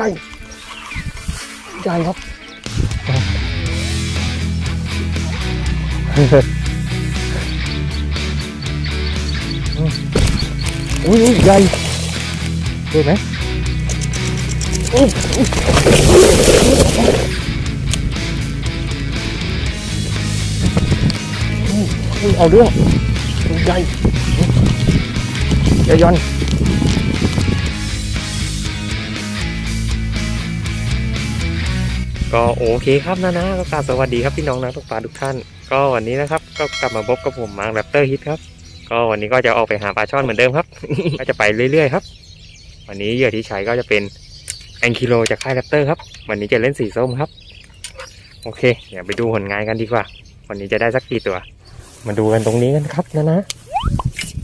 ญ่ใหญ่ครับ อุ้ยใหญ่ดูไหมอุ๊ยอุ๊ยเอาเรื่องใหญ่ใหญ่ย้อน ก็โอเคครับนะนะก็กราบสวัสดีครับพี่น้องนักตกปลาทุกท่าน ก็วันนี้นะครับก็กลับมาพบกับผมมาร์คแรปเตอร์ฮิตครับ ก็วันนี้ก็จะออกไปหาปลาช่อนเหมือนเดิมครับ ก็จะไปเรื่อยๆครับ วันนี้เหยื่อที่ใช้ก็จะเป็นแองคิโลจากค่ายแรปเตอร์ครับ วันนี้จะเล่นสีส้มครับ โอเค เดี๋ยวไปดูผลงานกันดีกว่า วันนี้จะได้สักกี่ตัว มาดูกันตรงนี้กันครับนะนะ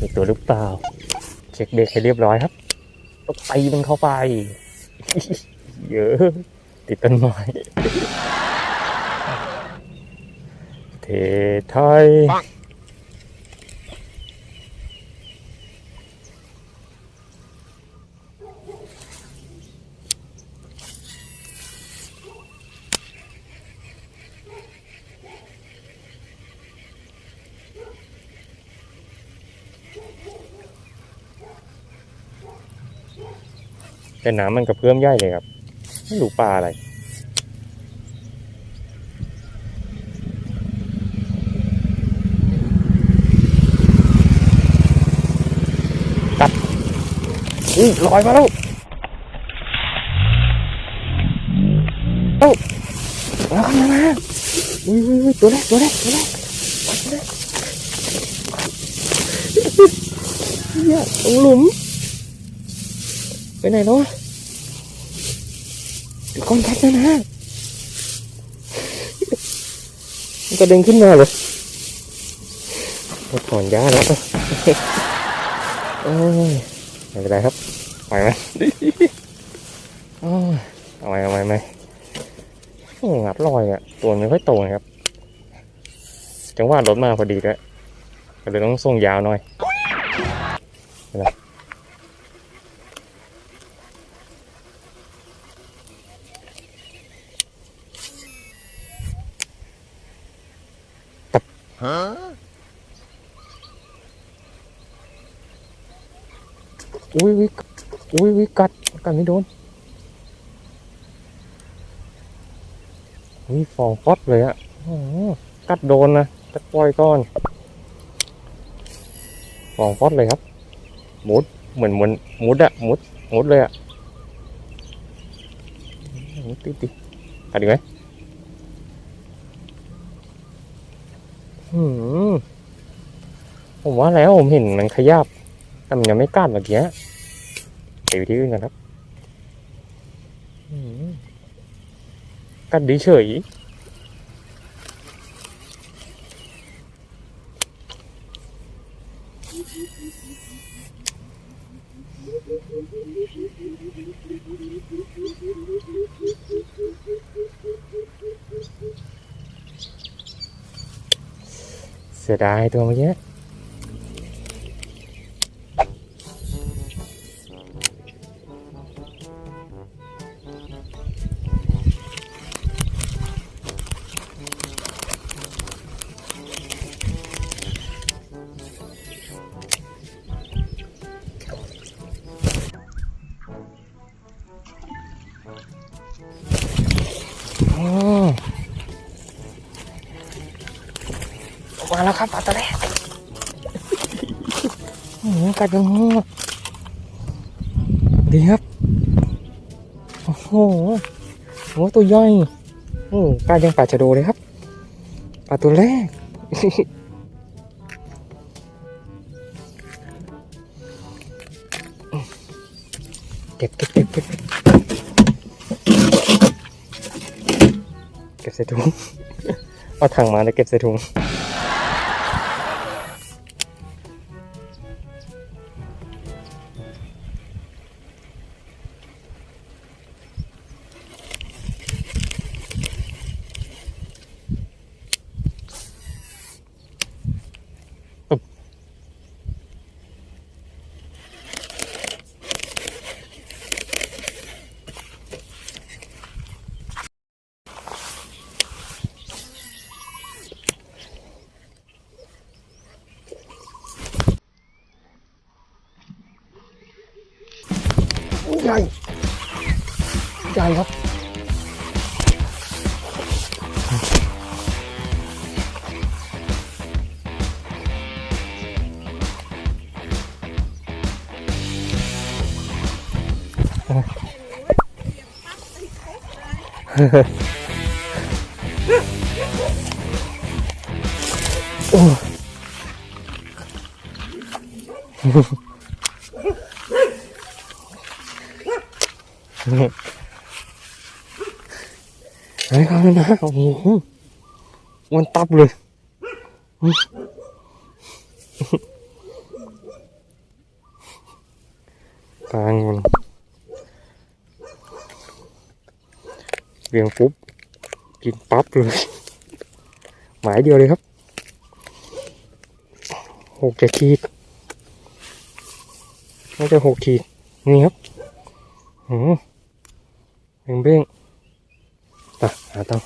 มีตัวหรือเปล่า เช็คเด็กให้เรียบร้อยครับก็ตีมันเข้าไป เยอะ ติดต้นไม้เทไทยแต่น้ำมันกระเพื่อมใหญ่เลยครับ ไม่รู้ปลาอะไรกัดอุ้ยลอยมาแล้วเอ้ามาแล้วครับมาแล้วอุ้ยอุ้ยอุ้ยตัวแรกตัวแรกตัวแรกตัวแรกเฮียตรงหลุม ไปไหนแล้ววะ เดี๋ยวก้อนแคทนะนะมันกระเด็นขึ้นมาเลยมาถอนหญ้าแล้วโอ้ยไม่เป็นไรครับปล่อยมันโอ้ยเอาไหมเอาไหมไหมงัดลอยอะตัวไม่ค่อยโตนะครับ จังหวะรถมาพอดีด้วยก็เลยต้องส่งยาวหน่อย อุ้ยวิอุ้ยวิกัดกัดไม่โดนอุ้ยฟองฟอดเลยอะโอ้โหกัดโดนนะจะปล่อยก้อนฟองฟอดเลยครับ มุดเหมือนเหมือนมุดอะมุดมุดเลยอะมุดติดติกัดดีไหมอืม ผมว่าแล้วผมเห็นมันขยับแต่มันยังไม่กัดเมื่อกี้ไปวิธีอื่นกันครับกัดดีเฉย เสียดายตัวเมื่อกี้ มาแล้วครับปลาตัวแรกอื้อหือกัดยังงอดีครับ โอ้โหโอ้ตัวย่อยโอ้กัดยังปลาชะโดเลยครับปลาตัวแรกเก็บเก็บเก็บเก็บเก็บใส่ถุงเอาถังมาแล้วเก็บใส่ถุง ใหญ่ใหญ่ครับไอ้ ข้างหน้าโอ้โหอ้วันตับเลยกลางมันเวียงปุ๊บ กินปั๊บเลย หมายเดียวเลยครับหกเจ็ดขีดน่าจะหกขีด นี่ครับอืมเบ้งเบ้ง ๆไปหาตัง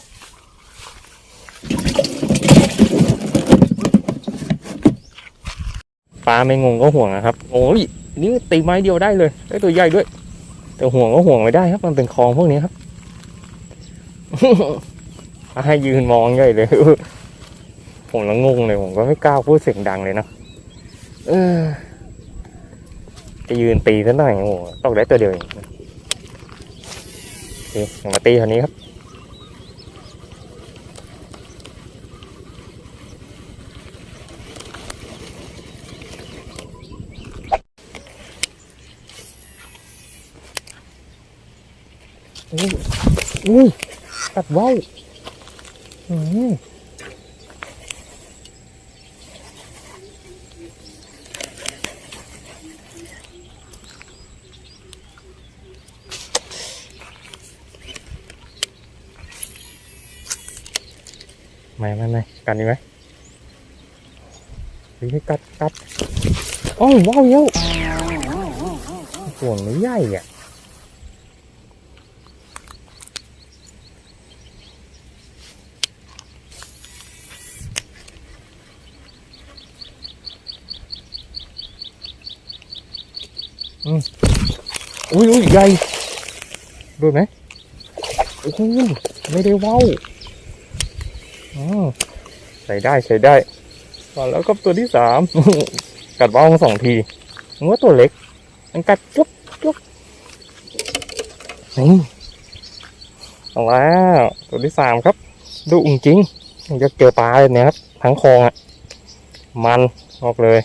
ปลาไม่งงก็ห่วงนะครับ โอ้ยนี่ตีไม้เดียวได้เลยได้ตัวใหญ่ด้วย แต่ห่วงก็ห่วงไม่ได้ครับ มันเป็นคลองพวกนี้ครับให้ยืนมองใหญ่เลย ผมละงงเลยผมก็ไม่กล้าพูดเสียงดังเลยเนะเออจะยืนตีซะหน่อยโอ้โหตกได้ตัวเดียวเองโอเคอย่างมาตีเท่านี้ครับ อุ้ยอุ้ยกัดว่าวอืมไม่ไม่ไม่กันดีไหมเฮ้กัดกัดโอ้ยว้าวเยอะห่วงไม่ใหญ่อะ อุ้ยอุ้ยใหญ่ดูไหมโอ้โหไม่ได้ว้าวอใส่ได้ใส่ได้ก่อนแล้วก็ตัวที่สามกัดว้าวสองทีมันว่าตัวเล็ก มันกัดจุ๊บจุ๊บนี่เอาแล้วตัวที่สามครับ ดูจริงๆมันจะเจอปลาเลยเนี่ยครับทั้งคลองอะ มันออกเลย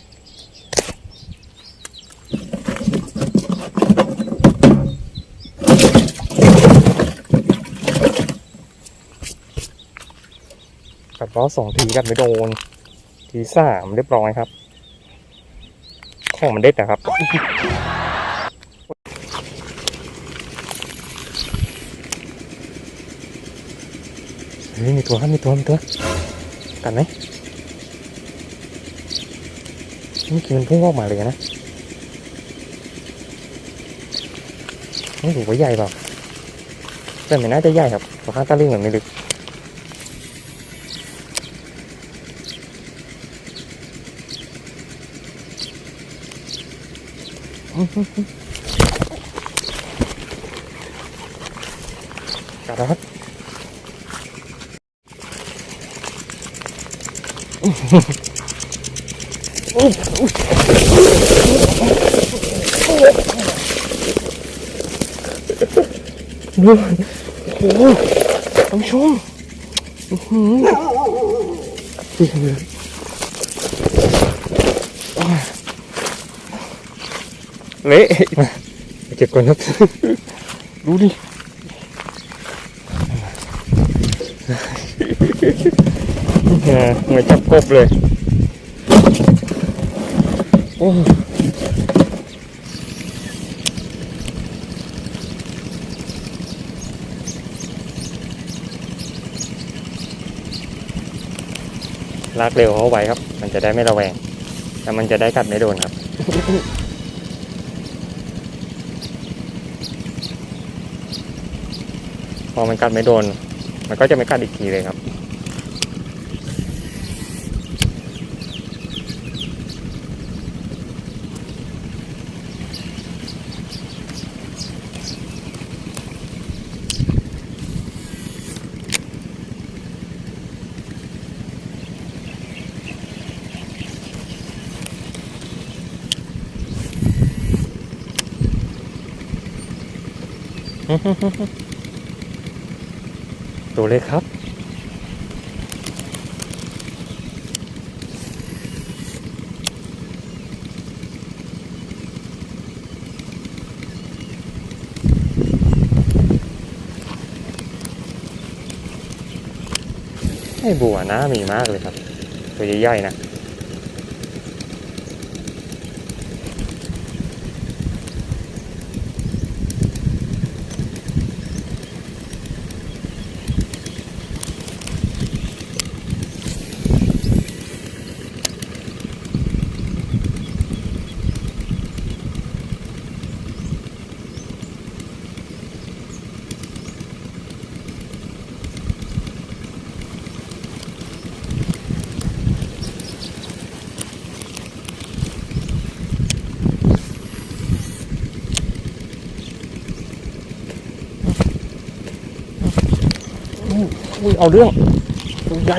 ล้อสองทีกัดไม่โดน ทีสามเรียบร้อยครับ ของมันเด็ดนะครับเฮ้ยมีตัวครับมีตัวมีตัวกัดไหมเมื่อกี้มันพุ่งออกมาเลยนะไม่ถือว่าใหญ่เปล่าแต่ไม่น่าจะใหญ่ครับเพราะข้างตะลิ่งแบบนี้ลึก กัดครับดูโอ้โหท่านผู้ชมอือหือ เละมาเก็บก่อนครับ ดูดิเหมือนจับกบเลย โอ้ลากเร็วเขาไว้ครับ มันจะได้ไม่ระแวง แต่มันจะได้กัดไม่โดนครับ พอมันกัดไม่โดน มันก็จะไม่กัดอีกทีเลยครับ Mm-hmm. ตัวเล็กครับ ไอ้บัวนะมีมากเลยครับ ตัวใหญ่ๆนะ อุ้ยเอาเรื่องตัวใหญ่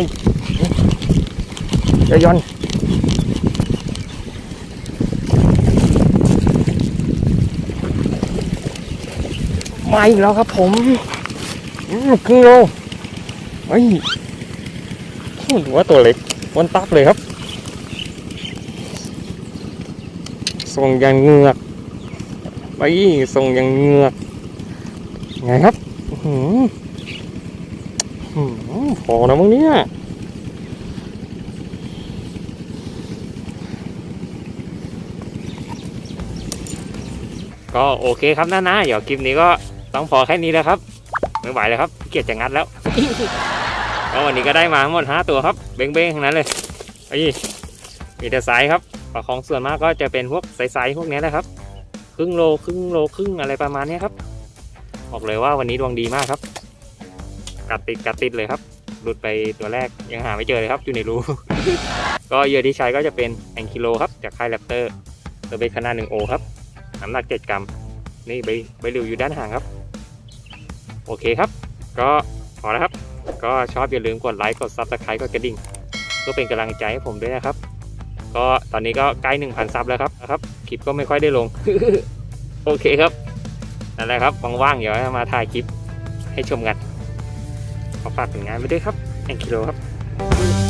ใหญ่ยอนมาอีกแล้วครับผมอืมครึ่งโลเฮ้ยถือว่าตัวเล็กวันตับเลยครับทรงยังเงือกไปทรงยังเงือกไงครับ อื้อหืออืม พอนะมึงเนี่ยก็โอเคครับน้านะเดี๋ยวคลิปนี้ก็ต้องพอแค่นี้แล้วครับ ไม่ไหวแล้วครับขี้เกียจจะงัดแล้วก็วันนี้ก็ได้มาทั้งหมด5ตัวครับ เบ้งๆทั้งนั้นเลยไอ้ยมีแต่ไซส์ครับปลาของส่วนมากก็จะเป็นพวกไซส์ๆพวกนี้แหละครับ ครึ่งโลครึ่งโลครึ่งอะไรประมาณนี้ครับ บอกเลยว่าวันนี้ดวงดีมากครับ กัดติดกัดติดเลยครับ หลุดไปตัวแรกยังหาไม่เจอเลยครับอยู่ในรู ก็เหยื่อที่ใช้ก็จะเป็นแองคิโลครับ จากค่ายแรปเตอร์ตัวเบสขนาด1โอครับน้ำหนัก7กรัม นี่ใบใบหลิวอยู่ด้านห่างครับ โอเคครับ ก็พอแล้วครับ ก็ชอบอย่าลืมกดไลค์กด Subscribe กดกระดิ่งเพื่อเป็นกำลังใจให้ผมด้วยนะครับ ก็ตอนนี้ก็ใกล้ 1,000 ซับแล้วครับนะครับ คลิปก็ไม่ค่อยได้ลง โอเคครับ นั่นแหละครับว่างๆเดี๋ยวมาถ่ายคลิปให้ชมกัน ฝากผลงานไว้ด้วยครับแองกิโลครับ